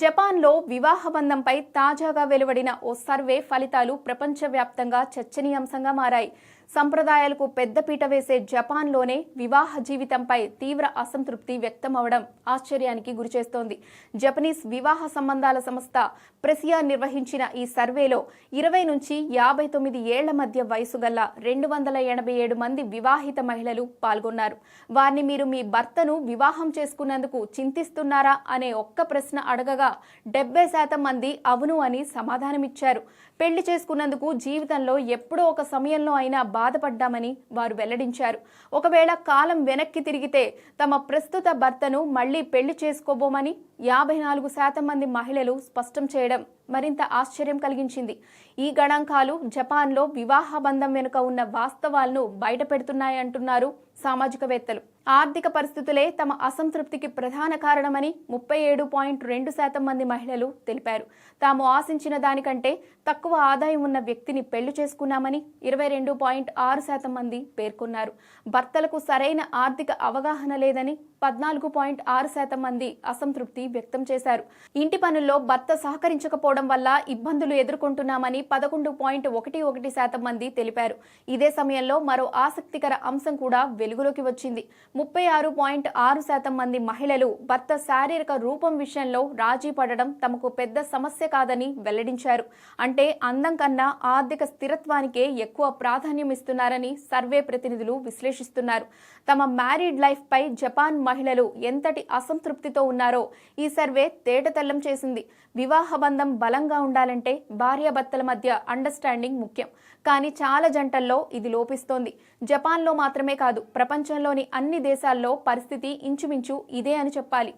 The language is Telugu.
జపాన్లో వివాహ బంధంపై తాజాగా వెలువడిన ఓ సర్వే ఫలితాలు ప్రపంచవ్యాప్తంగా చర్చనీయాంశంగా మారాయి. సంప్రదాయాలకు పెద్దపీట వేసే జపాన్లోనే వివాహ జీవితంపై తీవ్ర అసంతృప్తి వ్యక్తమవడం ఆశ్చర్యానికి గురిచేస్తోంది. జపనీస్ వివాహ సంబంధాల సంస్థ ప్రెసియా నిర్వహించిన ఈ సర్వేలో ఇరవై నుంచి యాభై తొమ్మిది ఏళ్ళ మధ్య వయసు గల రెండు వందల ఎనభై ఏడు మంది వివాహిత మహిళలు పాల్గొన్నారు. వారిని మీరు మీ భర్తను వివాహం చేసుకున్నందుకు చింతిస్తున్నారా అనే ఒక్క ప్రశ్న అడగగా డెబ్బై శాతం మంది అవును అని సమాధానమిచ్చారు. పెళ్ళి చేసుకున్నందుకు జీవితంలో ఎప్పుడో ఒక సమయంలో అయినా బాధపడ్డామని వారు వెల్లడించారు. ఒకవేళ కాలం వెనక్కి తిరిగితే తమ ప్రస్తుత భర్తను మళ్ళీ పెళ్ళి చేసుకోబోమని యాభై నాలుగు శాతం మంది మహిళలు స్పష్టం చేయడం మరింత ఆశ్చర్యం కలిగించింది. ఈ గణాంకాలు జపాన్లో వివాహ బంధం వెనుక ఉన్న వాస్తవాలను బయటపెడుతున్నాయంటున్నారు సామాజికవేత్తలు. ఆర్థిక పరిస్థితులే తమ అసంతృప్తికి ప్రధాన కారణమని ముప్పై ఏడు పాయింట్ రెండు శాతం మంది మహిళలు తెలిపారు. తాము ఆశించిన దానికంటే తక్కువ ఆదాయం ఉన్న వ్యక్తిని పెళ్ళి చేసుకున్నామని ఇరవై రెండు పాయింట్ ఆరు శాతం మంది పేర్కొన్నారు. భర్తలకు సరైన ఆర్థిక అవగాహన లేదని పద్నాలుగు పాయింట్ ఆరు శాతం మంది అసంతృప్తి వ్యక్తం చేశారు. ఇంటి పనుల్లో భర్త సహకరించకపోవడం వల్ల ఇబ్బందులు ఎదుర్కొంటున్నామని పదకొండు పాయింట్ ఒకటి ఒకటి శాతం మంది తెలిపారు. ఇదే సమయంలో మరో ఆసక్తికర అంశం కూడా వెలుగులోకి వచ్చింది. ముప్పై ఆరు పాయింట్ ఆరు శాతం మంది మహిళలు భర్త శారీరక రూపం విషయంలో రాజీ పడడం తమకు పెద్ద సమస్య కాదని వెల్లడించారు. అంటే అందం కన్నా ఆర్థిక స్థిరత్వానికే ఎక్కువ ప్రాధాన్యం ఇస్తున్నారని సర్వే ప్రతినిధులు విశ్లేషిస్తున్నారు. తమ మ్యారీడ్ లైఫ్ పై జపాన్ మహిళలు ఎంతటి అసంతృప్తితో ఉన్నారో ఈ సర్వే తేటతెల్లం చేసింది. వివాహ బంధం బలంగా ఉండాలంటే భార్యాభర్తల మధ్య అండర్స్టాండింగ్ ముఖ్యం. కానీ చాలా జంటల్లో ఇది లోపిస్తోంది. జపాన్లో మాత్రమే కాదు ప్రపంచంలోని అన్ని దేశాల్లో పరిస్థితి ఇంచుమించు ఇదే అని చెప్పాలి.